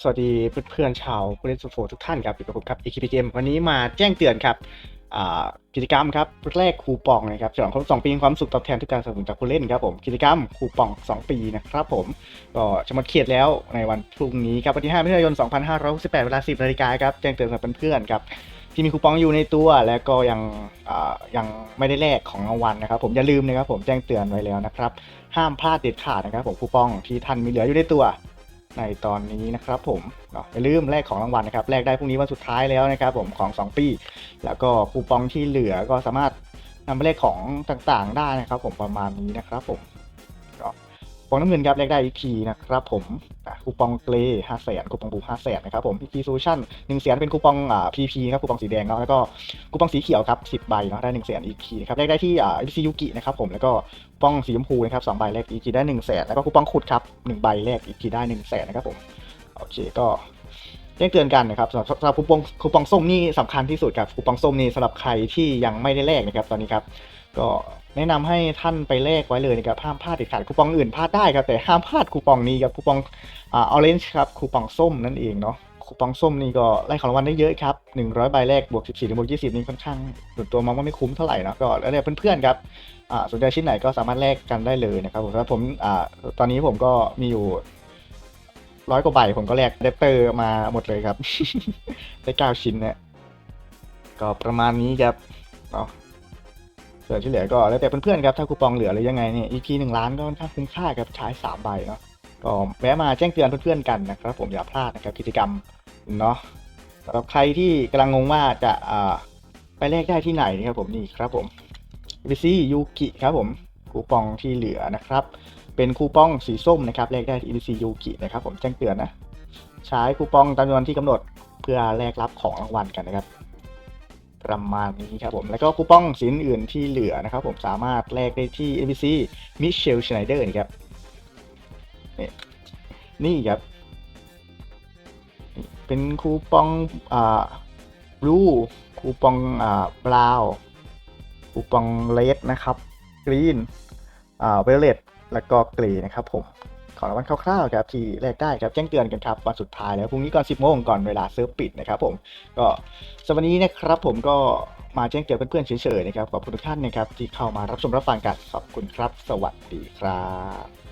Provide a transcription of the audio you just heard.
สวัสดีเพื่อนๆชาวผู้เล่นโซโฟทุกท่านครับอยู่กับผมครับ EKP Game วันนี้มาแจ้งเตือนครับกิจกรรมครับแรกคูปองนะครับฉลองครบ2ปีงความสุขตอบแทนทุกการสนับสนุนจากผู้เล่นครับผมกิจกรรมคูปอง 2 ปีนะครับผมก็จะหมดเขตแล้วในวันพรุ่งนี้ครับวันที่5มิถุนายน 2568 เวลา 10นาฬิกาครับแจ้งเตือนสำหรับเพื่อนๆครับที่มีคูปองอยู่ในตัวและก็ยังยังไม่ได้แลกของรางวัลนะครับ ผมอย่าลืมนะครับผมแจ้งเตือนไว้แล้วนะครับห้ามพลาดเด็ดขาดนะครับผมคูปองที่ท่านมีเหลืออยู่ในตัว ในตอนนี้นะครับผมอย่าลืมแลกของรางวัลนะครับแลกได้พรุ่งนี้วันสุดท้ายแล้วนะครับผมของ 2 ปี แล้วก็คูปองที่เหลือก็สามารถนำไปแลกของต่างๆ ได้นะครับ ผมประมาณนี้นะครับผมก็ปองน้ำเงินครับแลกได้อีกทีนะครับผม คูปองเกรห้าแสนคูปองบูห้าแสนนะครับผมพีโซลูชันหนึ่งแสนเป็นคูปองอ่าพีพีครับคูปองสีแดงเนาะแล้วก็คูปองสีเขียวครับสิบใบเนาะได้หนึ่งแสนอีกทีนะครับแลกได้ที่อ่าซียูกินะครับผมแล้วก็คูปองสีชมพูนะครับสองใบแรกอีกทีได้หนึ่งแสนแล้วก็คูปองขุดครับหนึ่งใบแรกอีกทีได้หนึ่งแสนนะครับผมโอเคก็แจ้งเตือนกันนะครับสำหรับคูปองคูปองส้มนี่สำคัญที่สุดครับคูปองส้มนี่สำหรับใครที่ยังไม่ได้แลกนะครับตอนนี้ครับก็ แนะนำให้ท่านไปแลกไว้เลยนะครับห้ามพลาดเด็ดขาดคูปองอื่นพลาดได้ครับแต่ห้ามพลาดคูปองนี้ครับคูปองอ่าออเรนจ์ครับคูปองส้มนั่นเองเนาะคูปองส้มนี่ก็ไล่ของรางวัลได้เยอะครับ100ใบแรกบวก14หรือบวก20นี่ค่อนข้างส่วนตัวมองว่าไม่คุ้มเท่าไหร่นะก็แล้วแต่เพื่อนๆครับอ่าสนใจชิ้นไหนก็สามารถแลกกันได้เลยนะครับผมแล้วผมอ่าตอนนี้ผมก็มีอยู่ร้อยกว่าใบผมก็แลกเดปเตอร์มาหมดเลยครับ ได้เก้าชิ้นเนี่ยก็ประมาณนี้ครับเนาะ ส่วนที่เหลือก็แล้วแต่เพื่อนๆครับถ้าคูปองเหลือหรือยังไงเนี่ย EP หนึ่งล้านก็ค่อนข้างคุ้มค่าครับใช้สามใบเนาะก็แวะมาแจ้งเตือนเพื่อนๆกันนะครับผมอย่าพลาดนะครับกิจกรรมเนาะสำหรับใครที่กำลังงงว่าจะอ่าไปแลกได้ที่ไหนนะครับผมนี่ครับผม b c ยูกิครับผมคูปองที่เหลือนะครับ เป็นคูปองสีส้มนะครับแลกได้ที่ EBC ยูกินะครับผมแจ้งเตือนนะ ใช้คูปองจำนวนที่กำหนดเพื่อแลกรับของรางวัลกันนะครับ ประมาณนี้ครับผมแล้วก็คูปองสีอื่นที่เหลือนะครับผมสามารถแลกได้ที่ ABC Michelle Schneider นี่ครับนี่นี่ครับ เป็นคูปองอ่าบลูคูปองอ่าบราวคูปองเลดนะครับกรีนอ่าเวลเลตแล้วก็กรย์นะครับผม ขอรางวัลคร่าวๆครับที่แลกได้ครับแจ้งเตือนกันครับวันสุดท้ายแล้วพรุ่งนี้ก่อน 10โมงก่อนเวลาเซิร์ฟปิดนะครับผมก็สำหรับวันนี้นะครับผมก็มาแจ้งเตือนเพื่อนๆเฉยๆนะครับขอบคุณทุกท่านนะครับที่เข้ามารับชมรับฟังกันขอบคุณครับ สวัสดีครับ